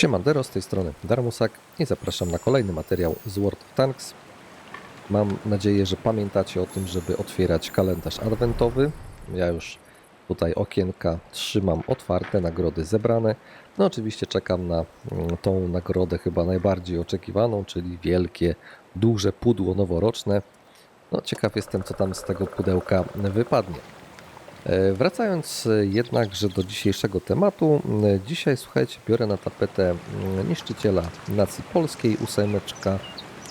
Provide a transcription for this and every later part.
Siemandero, z tej strony Darmusak i zapraszam na kolejny materiał z World of Tanks. Mam nadzieję, że pamiętacie o tym, żeby otwierać kalendarz adwentowy. Ja już tutaj okienka trzymam otwarte, nagrody zebrane. No oczywiście czekam na mm, tą nagrodę chyba najbardziej oczekiwaną, czyli wielkie, duże pudło noworoczne. No ciekaw jestem, co tam z tego pudełka wypadnie. E, Wracając e, jednakże do dzisiejszego tematu, m, dzisiaj słuchajcie, biorę na tapetę niszczyciela nacji polskiej, ósemeczka,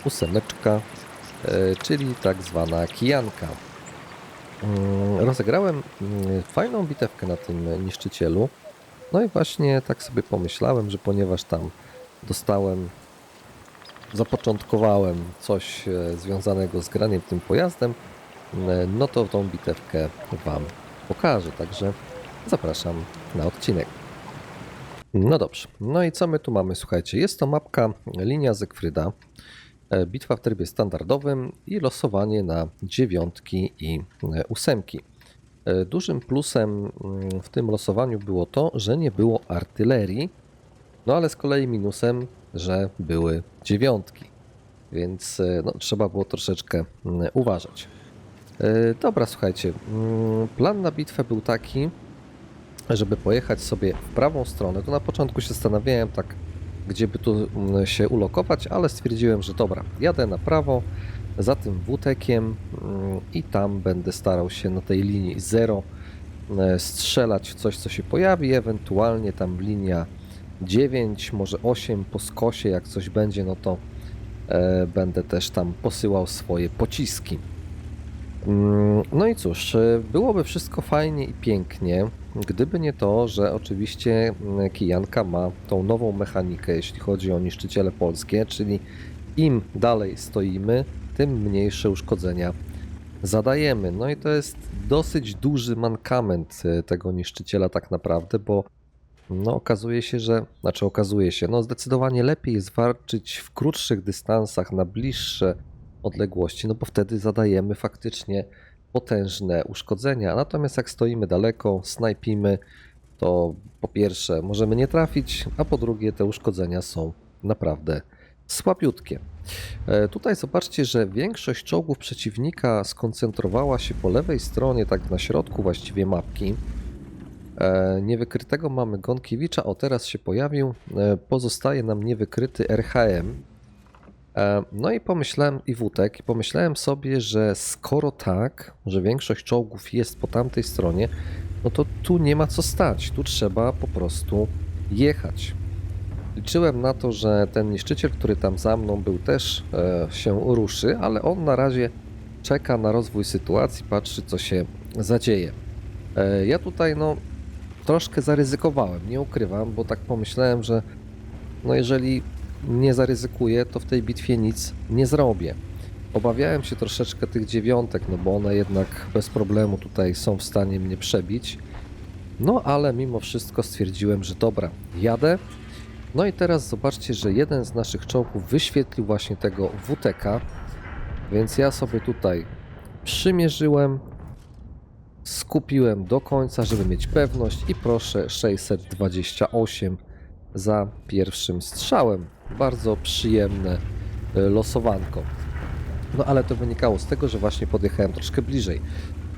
ósemeczka, e, czyli tak zwana kijanka. Mm, Rozegrałem fajną bitewkę na tym niszczycielu. No i właśnie tak sobie pomyślałem, że ponieważ tam dostałem, zapoczątkowałem coś e, związanego z graniem tym pojazdem, no to tą bitewkę Wam pokażę, także zapraszam na odcinek. No dobrze, no i co my tu mamy? Słuchajcie, jest to mapka linia Zekfryda, e, bitwa w trybie standardowym i losowanie na dziewiątki i e, ósemki. E, Dużym plusem mm, w tym losowaniu było to, że nie było artylerii, no ale z kolei minusem, że były dziewiątki, więc no, trzeba było troszeczkę mm, uważać. E, Dobra, słuchajcie. mm, Plan na bitwę był taki, żeby pojechać sobie w prawą stronę. To na początku się zastanawiałem tak, gdzie by tu mm, się ulokować, ale stwierdziłem, że dobra, jadę na prawo za tym wutekiem mm, i tam będę starał się na tej linii 0 e, strzelać w coś, co się pojawi, ewentualnie tam linia 9, może 8 po skosie, jak coś będzie, no to e, będę też tam posyłał swoje pociski. Mm, No i cóż, e, byłoby wszystko fajnie i pięknie, gdyby nie to, że oczywiście mm, Kijanka ma tą nową mechanikę, jeśli chodzi o niszczyciele polskie, czyli im dalej stoimy, tym mniejsze uszkodzenia zadajemy. No i to jest dosyć duży mankament e, tego niszczyciela tak naprawdę, bo no okazuje się, że, znaczy okazuje się, no zdecydowanie lepiej jest walczyć w krótszych dystansach, na bliższe odległości, no bo wtedy zadajemy faktycznie potężne uszkodzenia. Natomiast jak stoimy daleko, snajpimy, to po pierwsze możemy nie trafić, a po drugie te uszkodzenia są naprawdę słabiutkie. E, Tutaj zobaczcie, że większość czołgów przeciwnika skoncentrowała się po lewej stronie, tak na środku właściwie mapki. E, Niewykrytego mamy Gonkiewicza, o teraz się pojawił. E, Pozostaje nam niewykryty RHM. E, No i pomyślałem, i Wutek, i pomyślałem sobie, że skoro tak, że większość czołgów jest po tamtej stronie, no to tu nie ma co stać, tu trzeba po prostu jechać. Liczyłem na to, że ten niszczyciel, który tam za mną był, też e, się ruszy, ale on na razie czeka na rozwój sytuacji, patrzy co się zadzieje. E, Ja tutaj no troszkę zaryzykowałem, nie ukrywam, bo tak pomyślałem, że no jeżeli nie zaryzykuję, to w tej bitwie nic nie zrobię. Obawiałem się troszeczkę tych dziewiątek, no bo one jednak bez problemu tutaj są w stanie mnie przebić. No ale mimo wszystko stwierdziłem, że dobra, jadę. No i teraz zobaczcie, że jeden z naszych czołgów wyświetlił właśnie tego WTK, więc ja sobie tutaj przymierzyłem, skupiłem do końca, żeby mieć pewność i proszę 628 za pierwszym strzałem. Bardzo przyjemne e, losowanko. No ale to wynikało z tego, że właśnie podjechałem troszkę bliżej.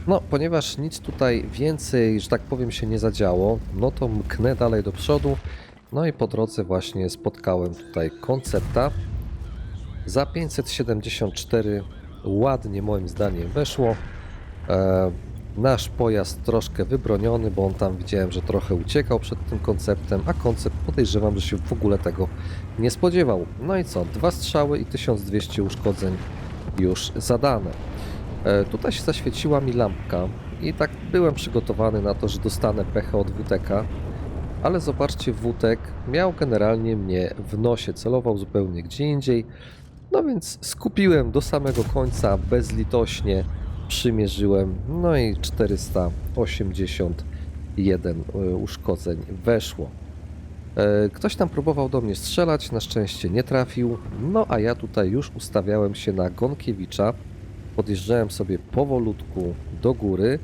No, ponieważ nic tutaj więcej, że tak powiem, się nie zadziało, no to mknę dalej do przodu. No i po drodze właśnie spotkałem tutaj koncepta. Za 574 ładnie moim zdaniem weszło. E, nasz pojazd troszkę wybroniony, bo on tam widziałem, że trochę uciekał przed tym konceptem, a koncept podejrzewam, że się w ogóle tego nie spodziewał. No i co? Dwa strzały i 1200 uszkodzeń już zadane. E, tutaj się zaświeciła mi lampka i tak byłem przygotowany na to, że dostanę pechę od WTK, ale zobaczcie, WTK miał generalnie mnie w nosie, celował zupełnie gdzie indziej, no więc skupiłem do samego końca bezlitośnie, przymierzyłem, no i 481 e, uszkodzeń weszło. E, Ktoś tam próbował do mnie strzelać, na szczęście nie trafił. No a ja tutaj już ustawiałem się na Gonkiewicza. Podjeżdżałem sobie powolutku do góry.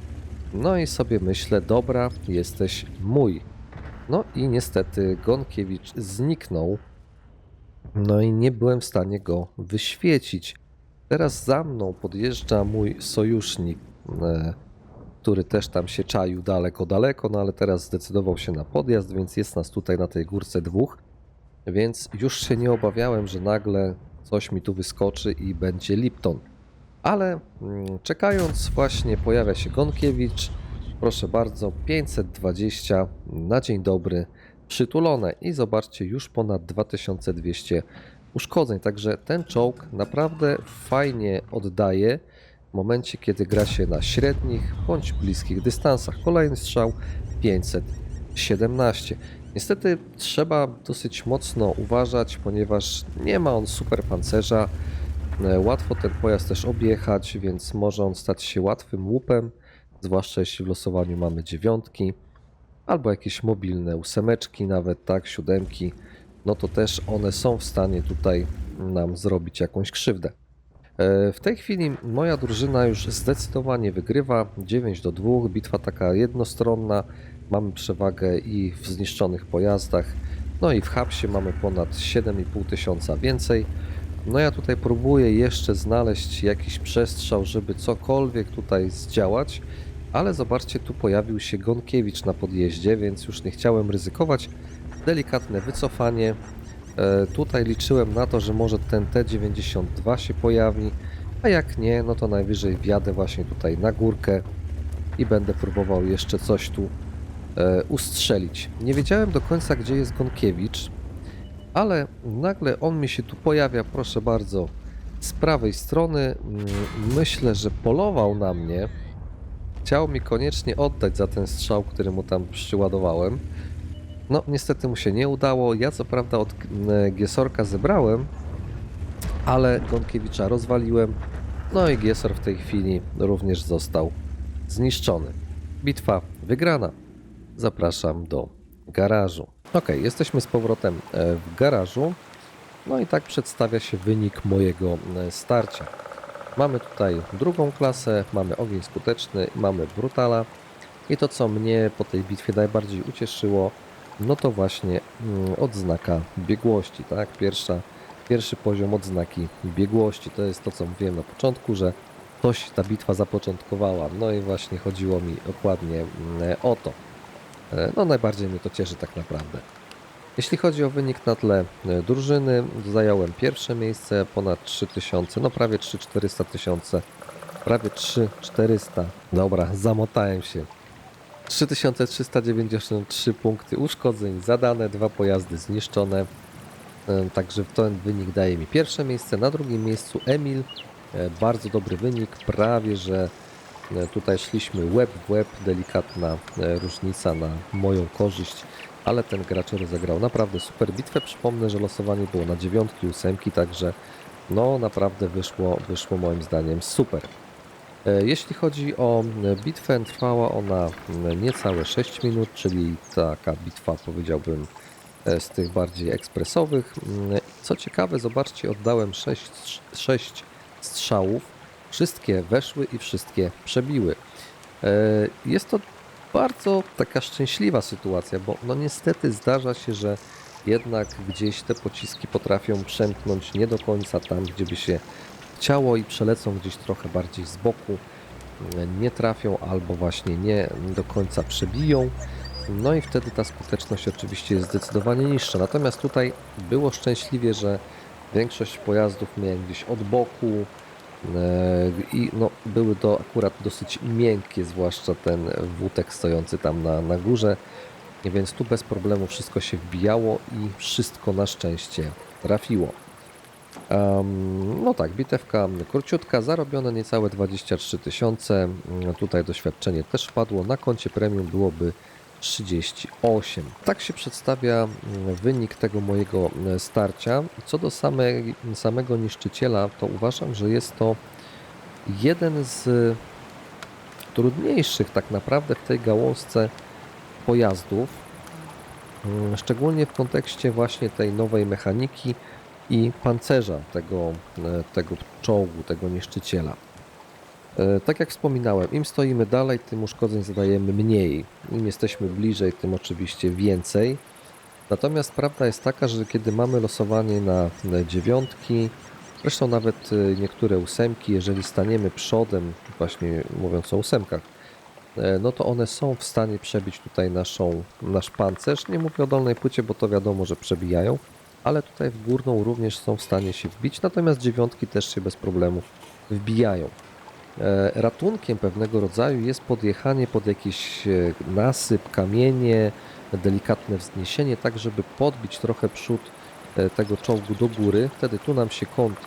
No i sobie myślę, dobra, jesteś mój. No i niestety Gonkiewicz zniknął. No i nie byłem w stanie go wyświecić. Teraz za mną podjeżdża mój sojusznik, e, który też tam się czaił daleko, daleko, no ale teraz zdecydował się na podjazd, więc jest nas tutaj na tej górce dwóch. Więc już się nie obawiałem, że nagle coś mi tu wyskoczy i będzie Lipton. Ale mm, czekając, właśnie pojawia się Gonkiewicz. Proszę bardzo, 520 na dzień dobry przytulone i zobaczcie, już ponad 2200 uszkodzeń. Także ten czołg naprawdę fajnie oddaje w momencie, kiedy gra się na średnich bądź bliskich dystansach. Kolejny strzał 517. Niestety trzeba dosyć mocno uważać, ponieważ nie ma on super pancerza. E, Łatwo ten pojazd też objechać, więc może on stać się łatwym łupem, zwłaszcza jeśli w losowaniu mamy dziewiątki albo jakieś mobilne ósemeczki, nawet tak, siódemki, no to też one są w stanie tutaj nam zrobić jakąś krzywdę. E, W tej chwili moja drużyna już zdecydowanie wygrywa 9 do 2. Bitwa taka jednostronna. Mamy przewagę i w zniszczonych pojazdach. No i w hapsie mamy ponad 7,5 tysiąca więcej. No ja tutaj próbuję jeszcze znaleźć jakiś przestrzał, żeby cokolwiek tutaj zdziałać. Ale zobaczcie, tu pojawił się Gonkiewicz na podjeździe, więc już nie chciałem ryzykować. Delikatne wycofanie. E, Tutaj liczyłem na to, że może ten T92 się pojawi, a jak nie, no to najwyżej wjadę właśnie tutaj na górkę i będę próbował jeszcze coś tu e, ustrzelić. Nie wiedziałem do końca, gdzie jest Gonkiewicz, ale nagle on mi się tu pojawia, proszę bardzo, z prawej strony. Mm, Myślę, że polował na mnie. Chciał mi koniecznie oddać za ten strzał, który mu tam przyładowałem. No, niestety mu się nie udało. Ja co prawda od e, Giesorka zebrałem, ale Gonkiewicza rozwaliłem. No i Giesor w tej chwili również został zniszczony. Bitwa wygrana. Zapraszam do garażu. Ok, jesteśmy z powrotem e, w garażu. No i tak przedstawia się wynik mojego e, starcia. Mamy tutaj drugą klasę, mamy ogień skuteczny, mamy brutala. I to, co mnie po tej bitwie najbardziej ucieszyło, no to właśnie mm, odznaka biegłości, tak? Pierwsza, pierwszy poziom odznaki biegłości. To jest to, co mówiłem na początku, że coś ta bitwa zapoczątkowała. No i właśnie chodziło mi dokładnie mm, o to. E, No najbardziej mnie to cieszy tak naprawdę. Jeśli chodzi o wynik na tle e, drużyny, zająłem pierwsze miejsce, ponad 3000, no prawie 3400 tysiące, prawie 3400. Dobra, zamotałem się. 3393 punkty uszkodzeń zadane, dwa pojazdy zniszczone. E, Także ten wynik daje mi pierwsze miejsce. Na drugim miejscu Emil. E, Bardzo dobry wynik, prawie że e, tutaj szliśmy łeb w łeb, delikatna różnica na moją korzyść, ale ten gracz rozegrał naprawdę super bitwę. Przypomnę, że losowanie było na dziewiątki, ósemki, także no naprawdę wyszło, wyszło moim zdaniem super. E, Jeśli chodzi o e, bitwę, trwała ona m, niecałe 6 minut, czyli taka bitwa powiedziałbym e, z tych bardziej ekspresowych. Mm, Co ciekawe, zobaczcie, oddałem 6, 6 strzałów, wszystkie weszły i wszystkie przebiły. E, Jest to bardzo taka szczęśliwa sytuacja, bo no niestety zdarza się, że jednak gdzieś te pociski potrafią przemknąć nie do końca tam, gdzie by się ciało i przelecą gdzieś trochę bardziej z boku, nie trafią albo właśnie nie do końca przebiją. No i wtedy ta skuteczność oczywiście jest zdecydowanie niższa. Natomiast tutaj było szczęśliwie, że większość pojazdów miałem gdzieś od boku e, i no, były to akurat dosyć miękkie, zwłaszcza ten wótek stojący tam na, na górze. Więc tu bez problemu wszystko się wbijało i wszystko na szczęście trafiło. No tak, bitewka króciutka, zarobione niecałe 23 tysiące. Mm, Tutaj doświadczenie też wpadło. Na koncie premium byłoby 38. Tak się przedstawia mm, wynik tego mojego e, starcia. Co do samego niszczyciela, to uważam, że jest to jeden z trudniejszych tak naprawdę w tej gałązce pojazdów. Mm, Szczególnie w kontekście właśnie tej nowej mechaniki i pancerza tego, e, tego czołgu, tego niszczyciela. E, Tak jak wspominałem, im stoimy dalej, tym uszkodzeń zadajemy mniej. Im jesteśmy bliżej, tym oczywiście więcej. Natomiast prawda jest taka, że kiedy mamy losowanie na dziewiątki, zresztą nawet e, niektóre ósemki, jeżeli staniemy przodem, właśnie mówiąc o ósemkach, no to one są w stanie przebić tutaj naszą, nasz pancerz. Nie mówię o dolnej płycie, bo to wiadomo, że przebijają, ale tutaj w górną również są w stanie się wbić, natomiast dziewiątki też się bez problemu wbijają. E, Ratunkiem pewnego rodzaju jest podjechanie pod jakiś e, nasyp, kamienie, delikatne wzniesienie, tak żeby podbić trochę przód e, tego czołgu do góry. Wtedy tu nam się kąt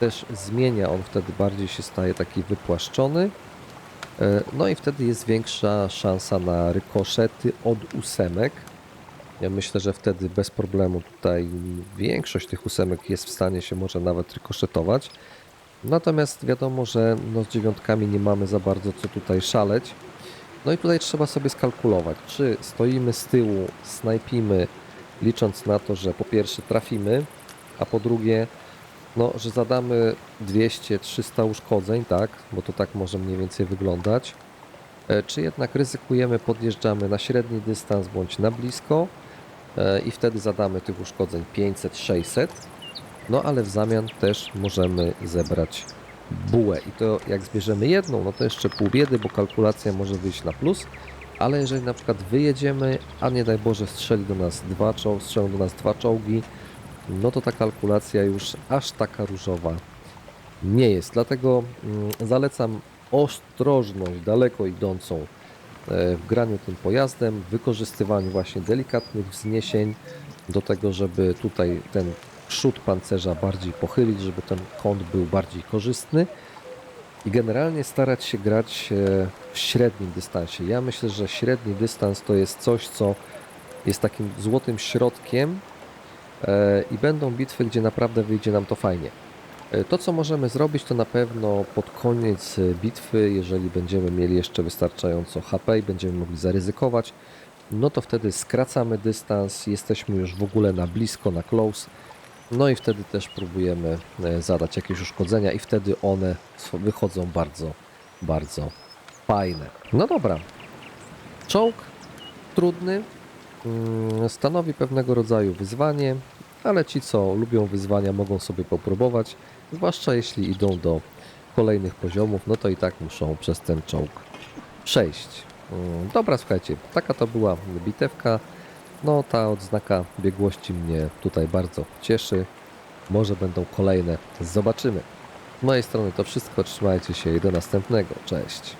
też zmienia, on wtedy bardziej się staje taki wypłaszczony. No i wtedy jest większa szansa na rykoszety od ósemek. Ja myślę, że wtedy bez problemu tutaj większość tych ósemek jest w stanie się może nawet rykoszetować. Natomiast wiadomo, że no z dziewiątkami nie mamy za bardzo co tutaj szaleć. No i tutaj trzeba sobie skalkulować, czy stoimy z tyłu, snajpimy, licząc na to, że po pierwsze trafimy, a po drugie, no, że zadamy 200-300 uszkodzeń, tak, bo to tak może mniej więcej wyglądać. E, Czy jednak ryzykujemy, podjeżdżamy na średni dystans bądź na blisko i wtedy zadamy tych uszkodzeń 500-600. No ale w zamian też możemy zebrać bułę. I to jak zbierzemy jedną, no to jeszcze pół biedy, bo kalkulacja może wyjść na plus. Ale jeżeli na przykład wyjedziemy, a nie daj Boże strzeli do nas dwa strzelą do nas dwa czołgi, no to ta kalkulacja już aż taka różowa nie jest. Dlatego mm, zalecam ostrożność daleko idącą e, w graniu tym pojazdem, wykorzystywaniu właśnie delikatnych wzniesień do tego, żeby tutaj ten przód pancerza bardziej pochylić, żeby ten kąt był bardziej korzystny i generalnie starać się grać e, w średnim dystansie. Ja myślę, że średni dystans to jest coś, co jest takim złotym środkiem e, i będą bitwy, gdzie naprawdę wyjdzie nam to fajnie. E, To, co możemy zrobić, to na pewno pod koniec e, bitwy, jeżeli będziemy mieli jeszcze wystarczająco HP i będziemy mogli zaryzykować, no to wtedy skracamy dystans, jesteśmy już w ogóle na blisko, na close, no i wtedy też próbujemy e, zadać jakieś uszkodzenia i wtedy one wychodzą bardzo, bardzo fajne. No dobra. Czołg trudny, mm, stanowi pewnego rodzaju wyzwanie, ale ci, co lubią wyzwania, mogą sobie popróbować, zwłaszcza jeśli idą do kolejnych poziomów, no to i tak muszą przez ten czołg przejść. Mm, Dobra, słuchajcie, taka to była bitewka. No, ta odznaka biegłości mnie tutaj bardzo cieszy. Może będą kolejne, zobaczymy. Z mojej strony to wszystko, trzymajcie się i do następnego. Cześć.